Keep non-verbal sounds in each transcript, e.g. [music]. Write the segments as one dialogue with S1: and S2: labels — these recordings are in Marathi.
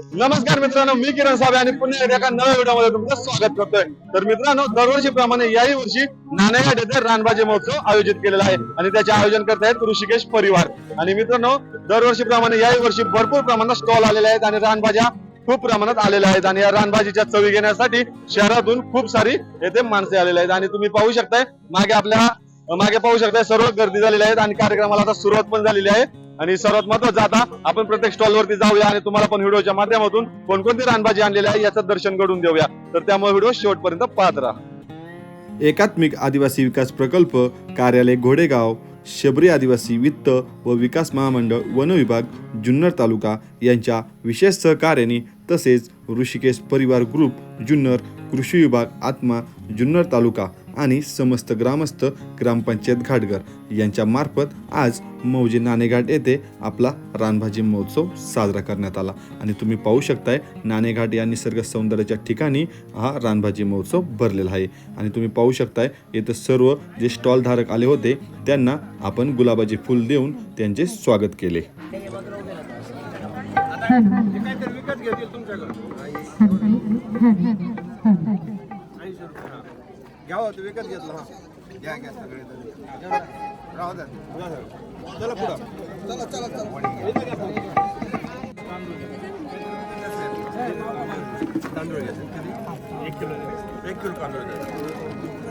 S1: नमस्कार मित्रांनो मी किरण साबे आणि पुन्हा एकदा एका नव्या व्हिडिओमध्ये तुमचं स्वागत करतोय. तर मित्रांनो दरवर्षीप्रमाणे याही वर्षी नाणेघाट येथे रानबाजी महोत्सव आयोजित केलेला आहे आणि त्याचे आयोजन करत आहेत ऋषिकेश परिवार. आणि मित्रांनो दरवर्षीप्रमाणे याही वर्षी भरपूर प्रमाणात स्टॉल आलेले आहेत आणि रानभाज्या खूप प्रमाणात आलेल्या आहेत. आणि या रानभाजीच्या चवी घेण्यासाठी शहरातून खूप सारी येथे माणसे आलेली आहेत. आणि तुम्ही पाहू शकताय मागे आपल्या मागे पाहू शकताय सर्व गर्दी झालेली आहेत आणि कार्यक्रमाला आता सुरुवात पण झालेली आहे. आणि सर्वात महत्वाचं आता आपण प्रत्येक स्टॉलवरती जाऊया आणि तुम्हाला पण व्हिडिओच्या माध्यमातून कोणकोणती रानभाजी आणलेली आहे याचं दर्शन घडून देऊया. तर त्यामुळे व्हिडिओ शेवटपर्यंत पाहत राहा.
S2: एकात्मिक आदिवासी विकास प्रकल्प कार्यालय घोडेगाव शबरी आदिवासी वित्त व विकास महामंडळ वन विभाग जुन्नर तालुका यांच्या विशेष सहकार्याने तसेच ऋषिकेश परिवार ग्रुप जुन्नर कृषी विभाग आत्मा जुन्नर तालुका आणि समस्त ग्रामस्थ ग्रामपंचायत घाटगर यांच्या मार्फत आज मौजे नाणेघाट येथे आपला रानभाजी महोत्सव साजरा करण्यात आला. आणि तुम्ही पाहू शकताय नाणेघाट या निसर्ग सौंदर्याच्या ठिकाणी हा रानभाजी महोत्सव भरलेला आहे. आणि तुम्ही पाहू शकताय इथं सर्व जे स्टॉल धारक आले होते त्यांना आपण गुलाबाचे फुल देऊन त्यांचे स्वागत केले.
S3: घ्या [laughs] हो, होतं विकत घेतलं. हा घ्या घ्या सगळे जण. राहू द्या. चला पुढं. चला चला चला तांदूळ घ्या एक किलो एक किलो तांदूळ द्या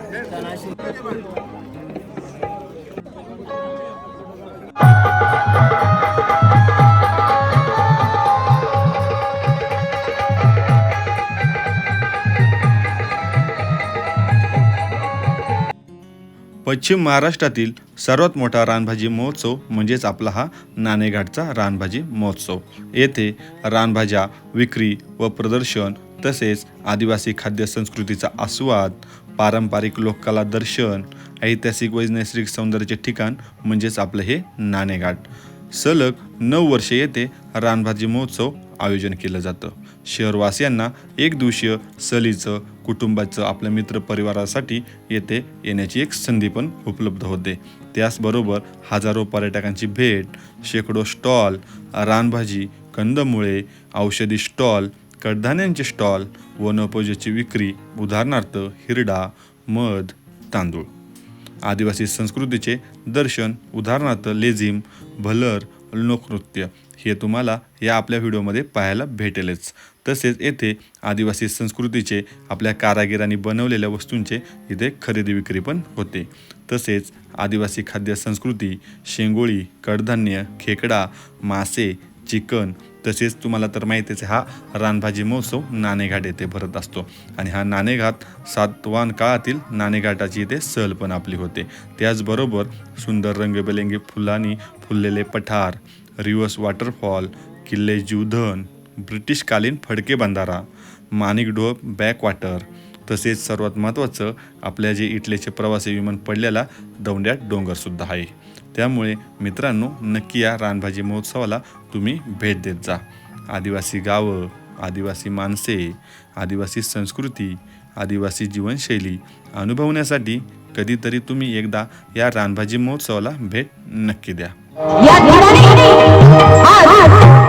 S2: पश्चिम महाराष्ट्रातील सर्वात मोठा रानभाजी महोत्सव म्हणजेच आपला हा नाणेघाटचा रानभाजी महोत्सव. येथे रानभाज्या विक्री व प्रदर्शन तसेच आदिवासी खाद्य संस्कृतीचा आस्वाद पारंपरिक लोककला दर्शन ऐतिहासिक व नैसर्गिक सौंदर्याचे ठिकाण म्हणजेच आपलं हे नाणेघाट. सलग नऊ वर्षे येथे रानभाजी महोत्सव आयोजन केलं जातं. शहरवासियांना एक दिवसीय सहलीचं कुटुंबाचं आपल्या मित्र परिवारासाठी येथे येण्याची एक संधी पण उपलब्ध होते. त्याचबरोबर हजारो पर्यटकांची भेट शेकडो स्टॉल रानभाजी कंदमुळे औषधी स्टॉल कडधान्यांचे स्टॉल वनोपजोची विक्री उदाहरणार्थ हिरडा मध तांदूळ. आदिवासी संस्कृतीचे दर्शन उदाहरणार्थ लेझिम भलर लोकनृत्य हे तुम्हाला या आपल्या व्हिडिओमध्ये पाहायला भेटेलच. तसेच येथे आदिवासी संस्कृतीचे आपल्या कारागिरांनी बनवलेल्या वस्तूंचे इथे खरेदी विक्री पण होते. तसेच आदिवासी खाद्य संस्कृती शेंगोळी कडधान्य खेकडा मासे चिकन तसेच तुम्हाला तर माहितीच आहे हा रानभाजी महोत्सव नाणेघाट येथे भरत असतो. आणि हा नाणेघाट सातवान काळातील नाणेघाटाची इथे सहल पण आपली होते. त्याचबरोबर सुंदर रंगबेरंगी फुलांनी फुललेले पठार रिव्हर्स वॉटरफॉल किल्ले जीवधन ब्रिटिशकालीन फडके बंधारा माणिकडोह बॅकवॉटर तसेच सर्वात महत्त्वाचं आपल्या जे इटलीचे प्रवासी विमान पडलेला दौंड्यात डोंगरसुद्धा आहे. त्यामुळे मित्रांनो नक्की या रानभाजी महोत्सवाला तुम्ही भेट देत जा. आदिवासी गावं आदिवासी माणसे आदिवासी संस्कृती आदिवासी जीवनशैली अनुभवण्यासाठी कधीतरी तुम्ही एकदा या रानभाजी महोत्सवाला भेट नक्की द्या.
S4: या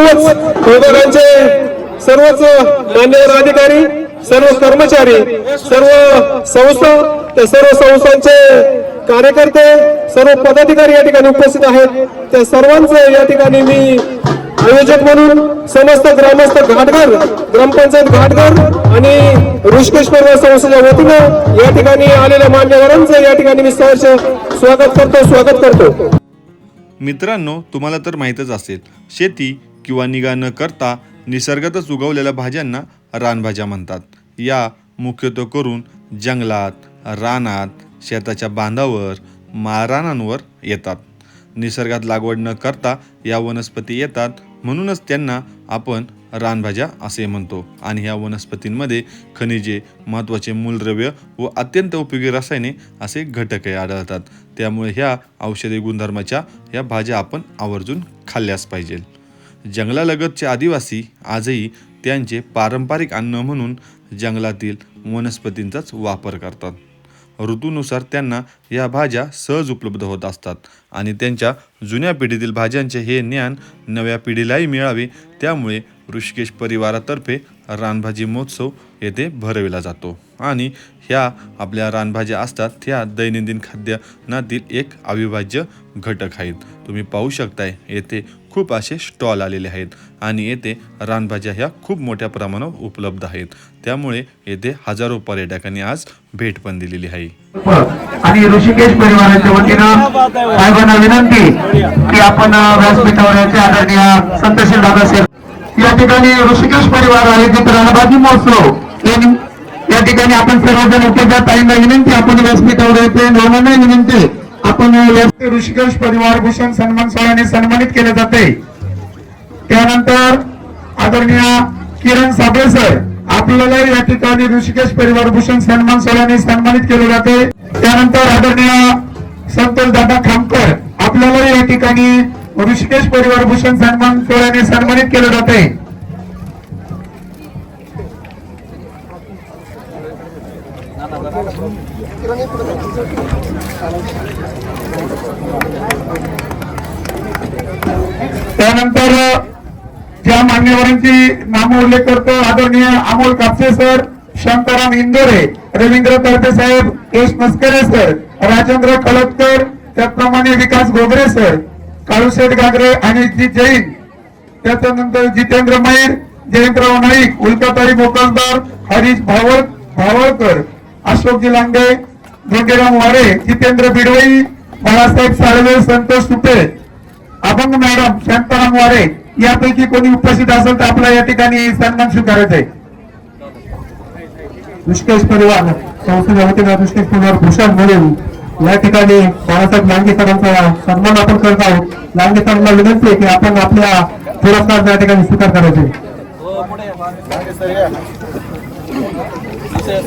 S5: सर्वच विभागांचे सर्वच मान्यवर अधिकारी सर्व कर्मचारी सर्व संस्था त्या सर्व संस्थांचे कार्यकर्ते सर्व पदाधिकारी या ठिकाणी उपस्थित आहेत. त्या सर्वांचं या ठिकाणी मी आयोजक म्हणून समस्त ग्रामस्थ घाटघर ग्रामपंचायत घाटघर आणि ऋषिकेश परिवार संस्थेच्या वतीनं या ठिकाणी आलेल्या मान्यवरांचं या ठिकाणी मी सहर्ष स्वागत करतो स्वागत करतो.
S2: मित्रांनो तुम्हाला तर माहीतच असेल शेती किंवा निगा न करता निसर्गातच उगवलेल्या भाज्यांना रानभाज्या म्हणतात. या मुख्यत्वे करून जंगलात रानात शेताच्या बांधावर माळरानांवर येतात. निसर्गात लागवड न करता या वनस्पती येतात म्हणूनच त्यांना आपण रानभाज्या असे म्हणतो. आणि ह्या वनस्पतींमध्ये खनिजे महत्त्वाचे मूलद्रव्य व अत्यंत उपयोगी रसायने असे घटकही आढळतात. त्यामुळे ह्या औषधी गुणधर्माच्या या भाज्या आपण आवर्जून खाल्ल्याच पाहिजे. जंगलालगतचे आदिवासी आजही त्यांचे पारंपरिक अन्न म्हणून जंगलातील वनस्पतींचाच वापर करतात. ऋतूनुसार त्यांना या भाज्या सहज उपलब्ध होत असतात आणि त्यांच्या जुन्या पिढीतील भाज्यांचे हे ज्ञान नव्या पिढीलाही मिळावे त्यामुळे ऋषिकेश परिवारातर्फे रानभाजी महोत्सव येथे भरविला जातो आणि ह्या आपल्या रानभाज्या असतात त्या दैनंदिन खाद्यानातील एक अविभाज्य घटक आहेत. तुम्ही पाहू शकताय येथे खूप असे स्टॉल आलेले आहेत आणि येथे रानभाज्या ह्या खूप मोठ्या प्रमाणावर उपलब्ध आहेत. त्यामुळे येथे हजारो पर्यटकांनी आज भेट पण दिलेली आहे.
S6: आणि ऋषिकेश परिवाराच्या वतीनं साहेबांना विनंती की आपण व्यासपीठावर याचे आदरणीय संतशील दादासाहेब या ठिकाणी ऋषिकेश परिवार आहे जे रानभाजी महोत्सव या- या ठिकाणी आपण सर्वजण उपस्थित ताईंना विनंती आपण व्यासपीठावर येते नावाने विनंती आपण ऋषिकेश परिवार भूषण सन्मान सोहळ्याने सन्मानित केले जाते. त्यानंतर आदरणीय किरण साबळे सर आपल्याला या ठिकाणी ऋषिकेश परिवार भूषण सन्मान सोहळ्याने सन्मानित केले जाते. त्यानंतर आदरणीय संतोष दादा खामकर आपल्याला या ठिकाणी ऋषिकेश परिवार भूषण सन्मान सोहळ्याने सन्मानित केले जाते. त्यानंतर ज्या मान्यवरांची नाम उल्लेख करतो आदरणीय अमोल कापसे सर शांताराम इंदोरे रवींद्र तरते साहेब यश मस्करे सर राजेंद्र कळतकर त्याचप्रमाणे विकास गोगरे सर काळूशेठ गागरे आणि जी जैन त्याच्यानंतर जितेंद्र मैर जयंतराव नाईक उल्काताई मोकलदार हरीश भावळ भावळकर अशोकजी लांडे जोगेराम वाडे जितेंद्र बिडवई बाळासाहेब साळवे संतोष सुपे अभंग मॅडम शांताराम वाडे यापैकी कोणी उपस्थित असेल तर आपला या ठिकाणी सन्मान स्वीकारायचा आहे. दुष्केश परिवार संस्थेच्या वतीनं दुष्केश परिवार भूषण म्हणून या ठिकाणी बाळासाहेब लांगे सरांचा सन्मान आपण करत आहोत. लांगे सरांना विनंती आहे की आपण आपल्या पुरस्कार या ठिकाणी स्वीकार करायचे
S7: अं,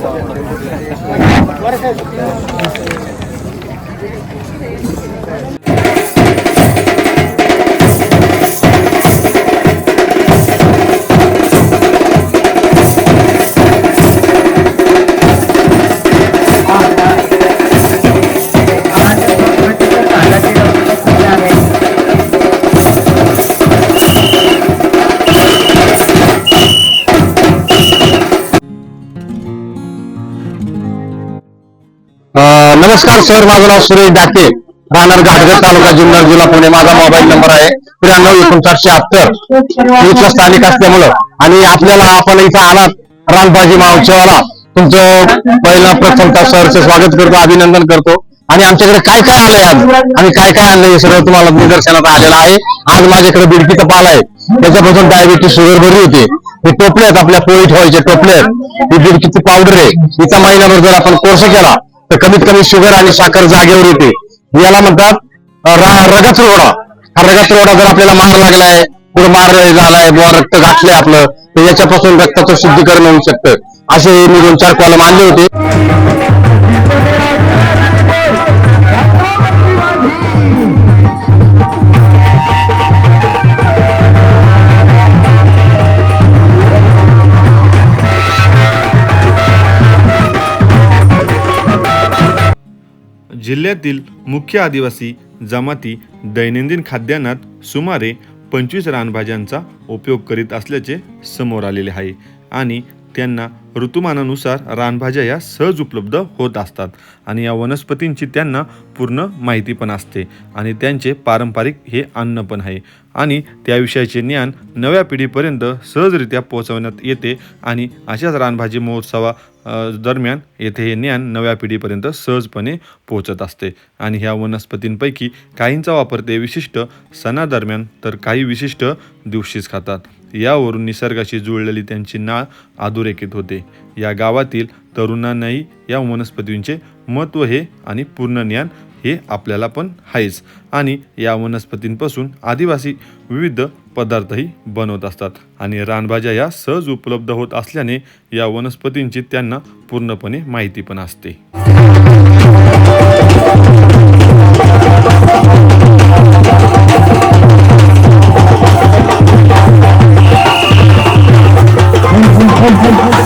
S7: नमस्कार सर माझं नाव सुरेश डाके. राहणार घाटघर तालुका जुन्नर जिल्हा पुणे. माझा मोबाईल नंबर आहे त्र्याण्णव एकोणसाठशे शहात्तर. इथलं स्थानिक असल्यामुळं आणि आपल्याला आपण इथं आलात रामबाजी महोत्सवाला. तुमचं पहिला प्रथमता सरचं स्वागत करतो अभिनंदन करतो. आणि आमच्याकडे काय काय आलंय आज? आणि काय काय आणलंय हे सर्व तुम्हाला निदर्शनात आलेलं आहे. आज माझ्याकडे बिडकीचा पाला आहे. त्याच्यापासून डायबिटीस शुगर बरी होते. हे टोपले आहेत आपल्या पोळी ठेवायचे टोपले आहेत. ही बिडकीची पावडर आहे. हिचा महिनाभर जर आपण कोर्स केला तर कमीत कमी शुगर आणि साखर जागेवर येते. याला म्हणतात रगत रोडा हा रगत रोडा जर आपल्याला मार लागलाय कुठं मार झालाय बुवा रक्त गाठलंय आपलं तर याच्यापासून रक्ताचं शुद्धीकरण होऊ शकतं. असे मी दोन चार कॉलम आणले होते.
S2: जिल्ह्यातील मुख्य आदिवासी जमाती दैनंदिन खाद्यान्नात सुमारे पंचवीस रानभाज्यांचा उपयोग करीत असल्याचे समोर आलेले आहे. आणि त्यांना ऋतुमानानुसार रानभाज्या या सहज उपलब्ध होत असतात. आणि या वनस्पतींची त्यांना पूर्ण माहिती पण असते. आणि त्यांचे पारंपरिक हे अन्न पण आहे. आणि त्याविषयीचे ज्ञान नव्या पिढीपर्यंत सहजरित्या पोहोचवण्यात येते. आणि अशाच रानभाजी महोत्सवा दरम्यान येथे हे ज्ञान नव्या पिढीपर्यंत सहजपणे पोहोचत असते. आणि ह्या वनस्पतींपैकी काहींचा वापर ते विशिष्ट सणादरम्यान तर काही विशिष्ट दिवशीच खातात. यावरून निसर्गाशी जुळलेली त्यांची नाळ अधोरेखित होते. या गावातील तरुणांनाही या वनस्पतींचे महत्त्व हे आणि पूर्ण ज्ञान हे आपल्याला पण आहेच. आणि या वनस्पतींपासून आदिवासी विविध पदार्थही बनवत असतात. आणि रानभाज्या या सहज उपलब्ध होत असल्याने या वनस्पतींची त्यांना पूर्णपणे माहिती पण असते.
S4: असं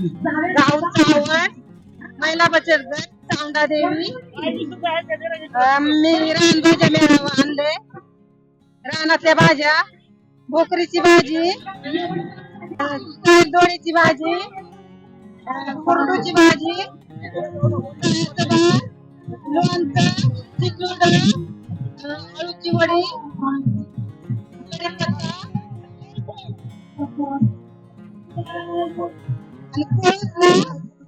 S8: गाव महिला बचत गट चावंडा देवी अं, मी रानभाज्या मेळावा आणले रानातल्या भाज्या भोकरीची भाजी अं, दोडीची भाजी अं, कुरडूची भाजी तळ्याचं भात, लोणचं आळूची वडी कढीपत्ता आणि कोळसा,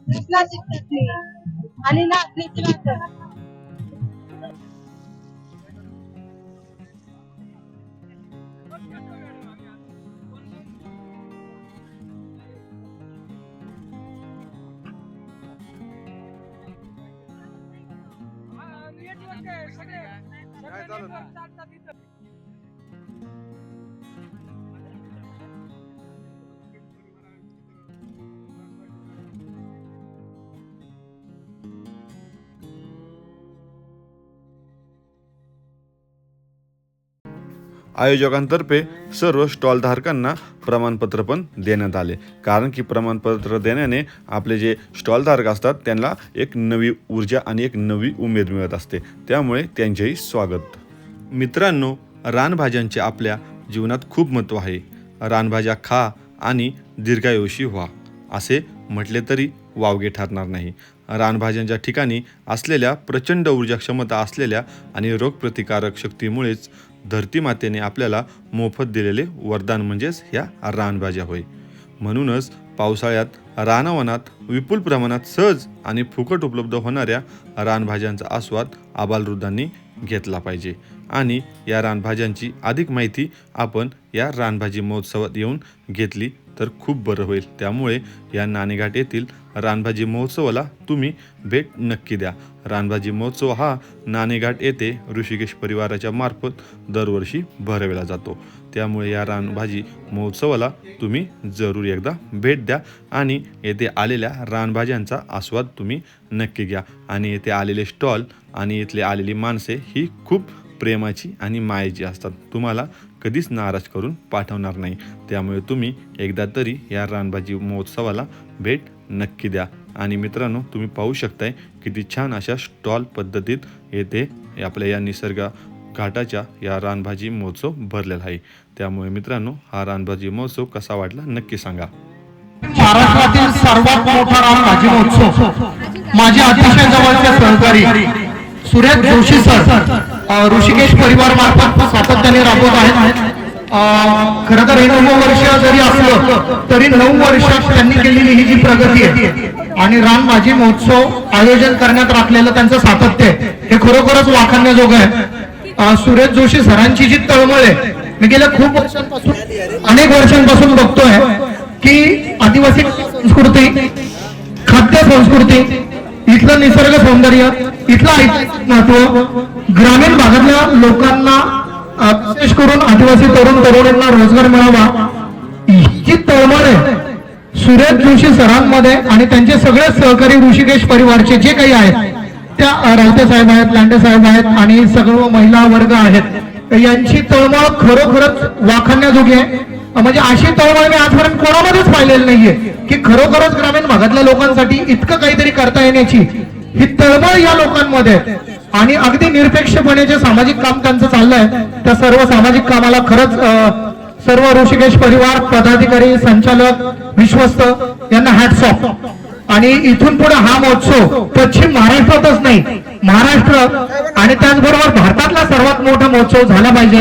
S8: लसणाची चटणी आणि भाकर
S3: काय
S2: आयोजकांतर्फे सर्व स्टॉलधारकांना प्रमाणपत्र पण देण्यात आले. कारण की प्रमाणपत्र देण्याने आपले जे स्टॉलधारक असतात त्यांना एक नवी ऊर्जा आणि एक नवी उमेद मिळत असते. त्यामुळे त्यांचेही स्वागत. मित्रांनो रानभाज्यांचे आपल्या जीवनात खूप महत्त्व आहे. रानभाज्या खा आणि दीर्घायुषी व्हा. असे म्हटले तरी वावगे ठरणार नाही. रानभाज्यांच्या ठिकाणी असलेल्या प्रचंड ऊर्जा क्षमता असलेल्या आणि रोगप्रतिकारक शक्तीमुळेच धरती मातेने आपल्याला मोफत दिलेले वरदान म्हणजेच ह्या रानभाज्या होय. म्हणूनच पावसाळ्यात रानवनात विपुल प्रमाणात सहज आणि फुकट उपलब्ध होणाऱ्या रानभाज्यांचा आस्वाद आबालवृद्धांनी घेतला पाहिजे. आणि या रानभाज्यांची अधिक माहिती आपण या रानभाजी महोत्सवात येऊन घेतली तर खूप बरं होईल. त्यामुळे या नाणेघाट येथील रानभाजी महोत्सवाला तुम्ही भेट नक्की द्या. रानभाजी महोत्सव हा नाणेघाट येथे ऋषिकेश परिवाराच्या मार्फत दरवर्षी भरविला जातो. त्यामुळे या रानभाजी महोत्सवाला तुम्ही जरूर एकदा भेट द्या आणि येथे आलेल्या रानभाज्यांचा आस्वाद तुम्ही नक्की घ्या. आणि येथे आलेले स्टॉल आणि इथले आलेली माणसे ही खूप प्रेमाची आणि मायेची असतात. तुम्हाला कधीच नाराज करून पाठवणार नाही. त्यामुळे तुम्ही एकदा तरी या रानभाजी महोत्सवाला भेट नक्की द्या. आणि मित्रांनो तुम्ही पाहू शकताय किती छान अशा स्टॉल पद्धतीत येथे आपल्या या निसर्ग घाटाच्या या रानभाजी महोत्सव भरलेला आहे. त्यामुळे मित्रांनो हा रानभाजी महोत्सव कसा वाटला नक्की सांगा.
S9: महाराष्ट्रातील सर्वात मोठा रानभाजी महोत्सव माझे अतिशय जवळचे सहकारी सुरेश जोशी सर ऋषिकेश परिवार मार्फत सातत्याने राबवत आहेत. खर तर हे नऊ वर्ष जरी असलं तरी नऊ वर्षात त्यांनी केलेली ही जी प्रगती आहे आणि रानभाजी महोत्सव आयोजन करण्यात राखलेलं त्यांचं सातत्य हे खरोखरच वाखाणण्याजोगं आहे. सुरेश जोशी सरांची जी तळमळ आहे मी गेल्या खूप वर्षांपासून अनेक वर्षांपासून बघतोय की आदिवासी संस्कृती खाद्य संस्कृती इथलं निसर्ग सौंदर्य इथलं ऐतिहासिक महत्त्व ग्रामीण भागातल्या लोकांना विशेष करून आदिवासी तरुण तरुणींना रोजगार मिळावा ही जी तळमळ आहे. सुरेश जोशी सरांमध्ये आणि त्यांचे सगळे सहकारी ऋषिकेश परिवारचे जे काही आहेत त्या रावते साहेब आहेत लांडे साहेब आहेत आणि सर्व महिला वर्ग आहेत. यांची तळमळ खरोखरच वाखण्याजोगी आहे. म्हणजे अशी तळमळ मी आजपर्यंत कोणामध्येच पाहिलेली नाहीये की खरोखरच ग्रामीण भागातल्या लोकांसाठी इतकं काहीतरी करता येण्याची ही तळमळ या लोकांमध्ये आहे. आणि अगदी निरपेक्षपणे जे सामाजिक काम त्यांचं चाललंय त्या सर्व सामाजिक कामाला खरंच सर्व ऋषिकेश परिवार पदाधिकारी संचालक विश्वस्त यांना हॅट्स ऑफ आणि इथून पुढे हा महोत्सव पश्चिम महाराष्ट्रातच नाही महाराष्ट्र आणि त्याचबरोबर भारतातला सर्वात मोठा महोत्सव झाला पाहिजे.